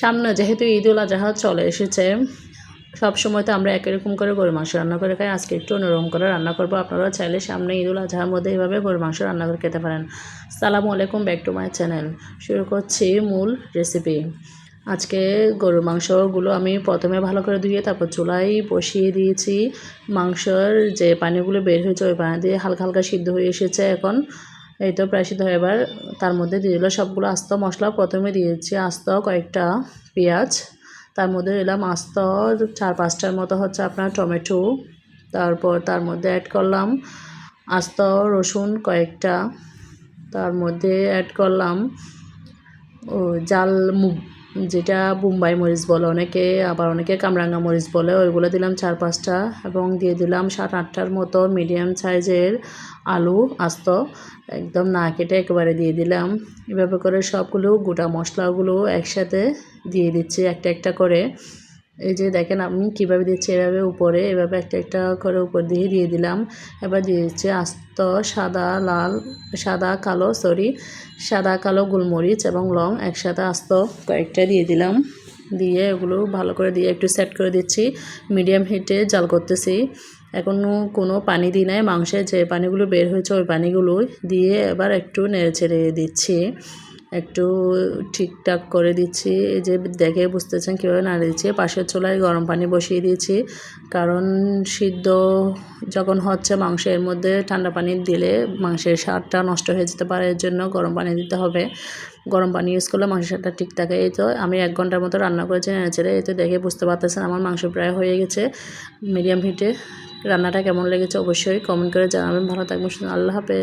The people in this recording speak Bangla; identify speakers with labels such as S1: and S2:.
S1: সামনে যেহেতু ঈদ উল আজহা চলে এসেছে, সব সময় তো আমরা একই রকম করে গরু মাংস রান্না করে খাই। আজকে একটু অন্যরকম করে রান্না করব। আপনারা চাইলে সামনে ঈদ উল আজহার মধ্যে এইভাবে গরু মাংস রান্না করে খেতে পারেন। সালামু আলাইকুম, ব্যাক টু মাই চ্যানেল। শুরু করছি মূল রেসিপি আজকে গরুর মাংসগুলো আমি প্রথমে ভালো করে ধুয়ে তারপর চুলায় বসিয়ে দিয়েছি। মাংসর যে পানিগুলো বের হয়েছে, ওই পানি দিয়ে হালকা হালকা সিদ্ধ হয়ে এসেছে এখন। এই তো প্রায় সিদ্ধ এবার তার মধ্যে দিয়ে দিল সবগুলো আস্ত মশলা। প্রথমে দিয়েছি আস্ত কয়েকটা পেঁয়াজ। তার মধ্যে দিলাম আস্ত চার পাঁচটার মতো হচ্ছে আপনার টমেটো। তারপর তার মধ্যে অ্যাড করলাম আস্ত রসুন কয়েকটা। তার মধ্যে অ্যাড করলাম ও জাল মুগ যেটা বোম্বাই মরিচ বলে, অনেকে আবার অনেকে কামরাঙ্গা মরিচ বলে, ওইগুলো দিলাম চার পাঁচটা এবং দিয়ে দিলাম সাত আটটার মতো মিডিয়াম সাইজের আলু আস্ত, একদম না কেটে একেবারে দিয়ে দিলাম। এভাবে করে সবগুলো গোটা মশলাগুলো একসাথে দিয়ে দিচ্ছি একটা একটা করে। এই যে দেখেন আমি কীভাবে দিচ্ছি, এভাবে উপরে, এভাবে একটা একটা করে উপর দিয়ে দিয়ে দিলাম। এবার দিয়ে দিচ্ছি আস্ত, সাদা, লাল, সাদা, কালো সরি সাদা, কালো, গোলমরিচ এবং লং একসাথে আস্ত কয়েকটা দিয়ে দিলাম। দিয়ে এগুলো ভালো করে দিয়ে একটু সেট করে দিচ্ছি। মিডিয়াম হিটে জাল করতেছি। এখনও কোনো পানি দিই নাই, মাংসের যে পানিগুলো বের হয়েছে ওই পানিগুলো দিয়ে এবার একটু নেড়ে ছেড়ে দিচ্ছি। একটু ঠিকঠাক করে দিচ্ছি, এই যে দেখে বুঝতেছেন কীভাবে নাড়ে দিচ্ছি। পাশের চুলায় গরম পানি বসিয়ে দিয়েছি, কারণ সিদ্ধ যখন হচ্ছে মাংসের মধ্যে ঠান্ডা পানি দিলে মাংসের স্বাদটা নষ্ট হয়ে যেতে পারে, এর জন্য গরম পানি দিতে হবে। গরম পানি ইউজ করলে মাংসের স্বাদটা ঠিক থাকে। এই তো আমি এক ঘণ্টার মতো রান্না করেছি, নেড়েচেড়ে এই তো দেখে বুঝতে পারতেছেন আমার মাংস প্রায় হয়ে গেছে। মিডিয়াম হিটে রান্নাটা কেমন লেগেছে অবশ্যই কমেন্ট করে জানাবেন। ভালো থাকবেন। আল্লাহ হাফেজ।